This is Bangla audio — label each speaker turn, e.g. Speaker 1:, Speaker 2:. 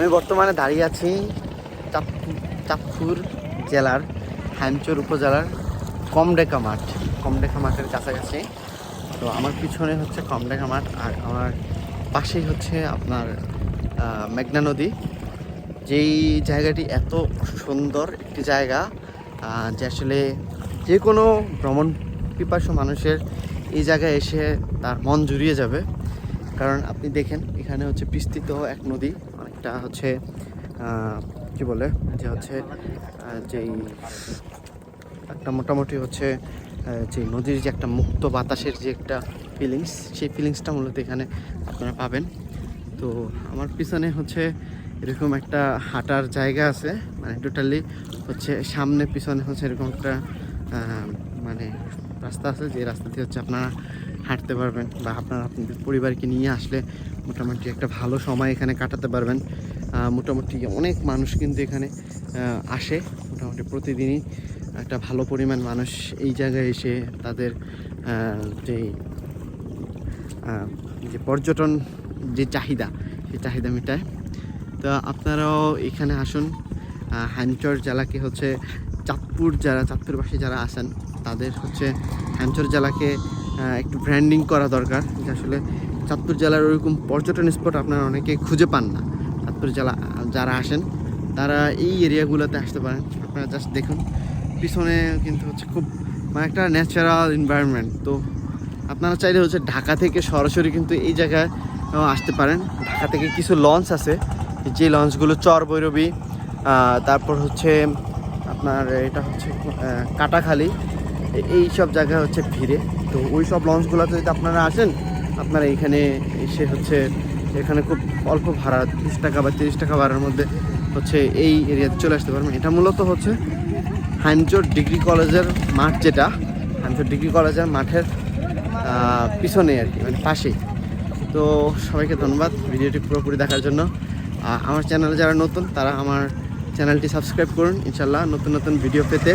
Speaker 1: আমি বর্তমানে দাঁড়িয়ে আছি চাঁদপুর জেলার হ্যামচর উপজেলার কমডেকা মাঠ। কমডেকা মাঠের কাছাকাছি। তো আমার পিছনে হচ্ছে কমডেকা মাঠ আর আমার পাশেই হচ্ছে আপনার মেঘনা নদী। যেই জায়গাটি এত সুন্দর একটি জায়গা যে আসলে যে কোনো ভ্রমণ পিপাসু মানুষের এই জায়গায় এসে তার মন জুড়িয়ে যাবে। কারণ আপনি দেখেন, এখানে হচ্ছে বিস্তৃত এক নদী। অনেকটা হচ্ছে কি বলে? যে হচ্ছে যেই একটা মোটামুটি হচ্ছে যে নদীর যে একটা মুক্ত বাতাসের যে একটা ফিলিংস সেই ফিলিংসটা মূলত এখানে আপনারা পাবেন। তো আমার পিছনে হচ্ছে এরকম একটা হাঁটার জায়গা আছে মানে টোটালি হচ্ছে সামনে পিছনে হচ্ছে এরকম একটা মানে রাস্তা আছে, যে রাস্তা দিয়ে হচ্ছে আপনারা হাঁটতে পারবেন বা আপনার আপনাদের পরিবারকে নিয়ে আসলে মোটামুটি একটা ভালো সময় এখানে কাটাতে পারবেন। মোটামুটি অনেক মানুষ কিন্তু এখানে আসে। মোটামুটি প্রতিদিনই একটা ভালো পরিমাণ মানুষ এই জায়গায় এসে তাদের যেই যে পর্যটন যে চাহিদা সেই চাহিদা মেটায়। তো আপনারাও এখানে আসুন। আহ, হ্যামচর জেলাকে হচ্ছে চাঁদপুর যারা চাঁদপুরবাসী যারা আসেন তাদের হচ্ছে হ্যামচর জেলাকে একটু ব্র্যান্ডিং করা দরকার। যে আসলে চাঁদপুর জেলার ওরকম পর্যটন স্পট আপনারা অনেকে খুঁজে পান না। চাঁদপুর জেলা, যারা আসেন, তারা এই এরিয়াগুলোতে আসতে পারেন। আপনারা জাস্ট দেখুন। পিছনে কিন্তু হচ্ছে খুব মানে একটা ন্যাচারাল এনভায়রনমেন্ট তো আপনারা চাইলে হচ্ছে ঢাকা থেকে সরাসরি কিন্তু এই জায়গায় আসতে পারেন। ঢাকা থেকে কিছু লঞ্চ আছে। যে লঞ্চগুলো চর ভৈরবী তারপর হচ্ছে আপনার এটা হচ্ছে কাটাখালি। এই সব জায়গা হচ্ছে ভিড়ে। তো ওই সব লঞ্চগুলোতে যদি আপনারা আসেন, আপনারা এখানে এসে হচ্ছে এখানে খুব অল্প ভাড়া তিরিশ টাকা বা তিরিশ টাকা ভাড়ার মধ্যে হচ্ছে এই এরিয়াতে চলে আসতে পারবেন। এটা মূলত হচ্ছে হাইমচর ডিগ্রি কলেজের মাঠ যেটা, হাইমচর ডিগ্রি কলেজের মাঠের পিছনে আর কি মানে পাশেই। তো সবাইকে ধন্যবাদ ভিডিওটি পুরোপুরি দেখার জন্য। আমার চ্যানেলে যারা নতুন, তারা আমার চ্যানেলটি সাবস্ক্রাইব করুন। ইনশাল্লাহ নতুন নতুন ভিডিও পেতে